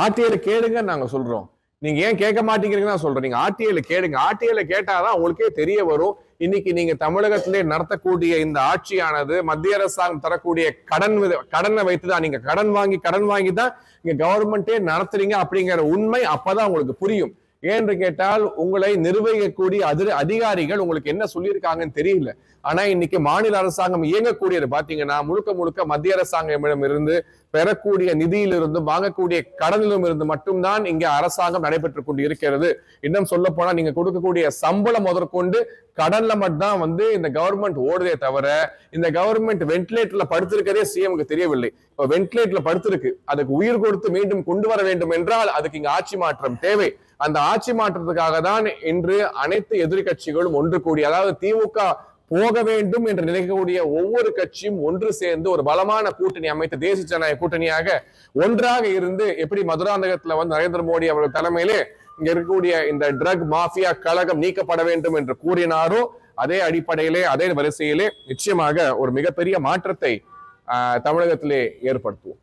ஆர்டிஐல கேளுங்க நாங்க சொல்றோம். நீங்க ஏன் கேட்க மாட்டேங்கிறீங்கன்னு நான் சொல்றேன். நீங்க ஆர்டிஐல கேளுங்க. ஆர்டிஐல கேட்டாதான் உங்களுக்கே தெரிய வரும். இன்னைக்கு நீங்க தமிழகத்திலே நடத்தக்கூடிய இந்த ஆட்சியானது மத்திய அரசாங்கம் தரக்கூடிய கடன் கடனை வைத்துதான். நீங்க கடன் வாங்கி கடன் வாங்கி தான் இங்க கவர்மெண்டே நடத்துறீங்க அப்படிங்கிற உண்மை அப்பதான் உங்களுக்கு புரியும். ஏன்னு கேட்டால் உங்களை நிர்வகிக்கக்கூடிய அதிர அதிகாரிகள் உங்களுக்கு என்ன சொல்லியிருக்காங்கன்னு தெரியல. ஆனா இன்னைக்கு மாநில அரசாங்கம் இயங்கக்கூடியது பாத்தீங்கன்னா முழுக்க முழுக்க மத்திய அரசாங்கம் இருந்து பெறக்கூடிய நிதியிலிருந்தும் வாங்கக்கூடிய கடனிலும் இருந்து மட்டும்தான் இங்க அரசாங்கம் நடைபெற்றுக் கொண்டு இருக்கிறது இன்னும் சொல்ல போனா நீங்க கொடுக்கக்கூடிய சம்பளம் முதற்கொண்டு கடன்ல மட்டும்தான் வந்து இந்த கவர்மெண்ட் ஓடுதே தவிர இந்த கவர்மெண்ட் வென்டிலேட்டர்ல படுத்திருக்கிறதே சிஎம்க்கு தெரியவில்லை. இப்போ வென்டிலேட்டர்ல படுத்திருக்கு. அதுக்கு உயிர் கொடுத்து மீண்டும் கொண்டு வர வேண்டும் என்றால் அதுக்கு இங்க ஆட்சி மாற்றம் தேவை. அந்த ஆட்சி மாற்றத்துக்காக தான் இன்று அனைத்து எதிர்க்கட்சிகளும் ஒன்று கூடி அதாவது திமுக போக வேண்டும் என்று நினைக்கக்கூடிய ஒவ்வொரு கட்சியும் ஒன்று சேர்ந்து ஒரு பலமான கூட்டணி அமைத்த தேசிய ஜனநாயக கூட்டணியாக ஒன்றாக இருந்து எப்படி மதுராந்தகத்துல வந்து நரேந்திர மோடி அவர்கள் தலைமையிலே இங்க இருக்கக்கூடிய இந்த ட்ரக் மாஃபியா கழகம் நீக்கப்பட வேண்டும் என்று கூறினாரோ அதே அடிப்படையிலே அதே வரிசையிலே நிச்சயமாக ஒரு மிகப்பெரிய மாற்றத்தை தமிழகத்திலே ஏற்படுத்துவோம்.